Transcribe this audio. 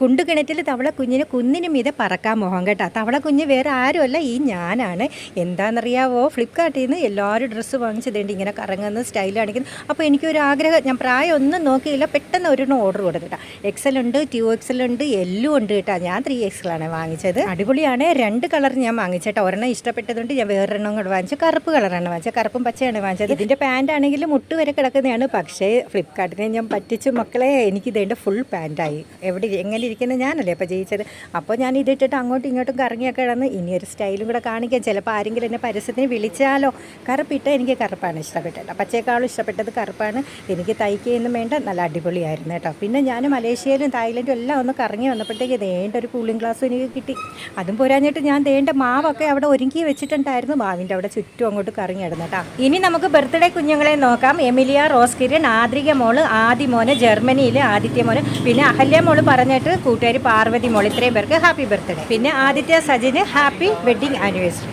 കുണ്ടുകിണറ്റിൽ തവള കുഞ്ഞിന് കുന്നിനും മീതെ പറക്കാൻ മോഹം കേട്ടോ. തവള കുഞ്ഞ് വേറെ ആരുമല്ല ഈ ഞാനാണ്. എന്താണെന്നറിയാവോ? ഫ്ലിപ്കാർട്ടിൽ നിന്ന് എല്ലാവരും ഡ്രസ്സ് വാങ്ങിച്ചതുണ്ട് ഇങ്ങനെ കറങ്ങുന്ന സ്റ്റൈൽ കാണിക്കുന്നു. അപ്പോൾ എനിക്കൊരു ആഗ്രഹം ഞാൻ പ്രായം ഒന്നും നോക്കിയില്ല പെട്ടെന്ന് ഒരെണ്ണം ഓർഡർ കൊടുത്തിട്ടാ എക്സൽ ഉണ്ട് ടു എക്സൽ ഉണ്ട് എല്ലും ഉണ്ട് കേട്ടോ. ഞാൻ ത്രീ എക്സലാണ് വാങ്ങിച്ചത്. അടിപൊളിയാണ് രണ്ട് കളർ ഞാൻ വാങ്ങിച്ചേട്ടാ ഒരെണ്ണം ഇഷ്ടപ്പെട്ടതുകൊണ്ട് ഞാൻ വേറൊരെണ്ണം കൂടെ വാങ്ങിച്ചു. കറുപ്പ് കളറാണ് വാങ്ങിച്ചത് കറുപ്പും പച്ചയാണ് വാങ്ങിച്ചത്. ഇതിന്റെ പാന്റ് ആണെങ്കിൽ മുട്ട് വരെ കിടക്കുന്നതാണ്. പക്ഷേ ഫ്ലിപ്കാർട്ടിനെ ഞാൻ പറ്റിച്ചു. മക്കളെ എനിക്ക് ഇതേണ്ട ഫുൾ പാന്റായി എവിടെ എങ്ങനെ ഇരിക്കുന്നത് ഞാനല്ലേ അപ്പോൾ ജയിച്ചത്. അപ്പോൾ ഞാൻ ഇതിട്ടിട്ട് അങ്ങോട്ടും ഇങ്ങോട്ടും കറങ്ങിയൊക്കെ കിടന്ന് ഇനിയൊരു സ്റ്റൈലും കൂടെ കാണിക്കാം. ചിലപ്പോൾ ആരെങ്കിലും എന്നെ പരസ്യത്തിന് വിളിച്ചാലോ. കറുപ്പിട്ട് എനിക്ക് കറുപ്പാണ് ഇഷ്ടപ്പെട്ടത്. പച്ചയേക്കാളും ഇഷ്ടപ്പെട്ടത് കറുപ്പാണ്. എനിക്ക് തയ്ക്കുകയൊന്നും വേണ്ട. നല്ല അടിപൊളിയായിരുന്നു കേട്ടോ. പിന്നെ ഞാൻ മലേഷ്യയിലും തായ്ലൻഡും എല്ലാം ഒന്ന് കറങ്ങി വന്നപ്പോഴത്തേക്ക് വേണ്ട ഒരു കൂളിംഗ് ഗ്ലാസ് എനിക്ക് കിട്ടി. അതും പോരാഞ്ഞിട്ട് ഞാൻ വേണ്ട മാവൊക്കെ അവിടെ ഒരുങ്ങി വെച്ചിട്ടുണ്ടായിരുന്നു. മാവിന്റെ അവിടെ ചുറ്റും അങ്ങോട്ട് കറങ്ങി കിടന്നു കേട്ടോ. ഇനി നമുക്ക് ബർത്ത്ഡേ കുഞ്ഞുങ്ങളെ നോക്കാം. എമിലിയ റോസ് കിരൺ ആദ്രിക മോൾ ആദ്യ മോന് ജർമ്മനിയിലെ ആദിത്യ മോന്. പിന്നെ അഹല്യ മോൾ പറഞ്ഞിട്ട് കൂട്ടുകാരി പാർവതി മോൾ ഇത്രയും പേർക്ക് ഹാപ്പി ബർത്ത്ഡേ. പിന്നെ ആദിത്യ സജിന് ഹാപ്പി വെഡിങ് ആനിവേഴ്സറി.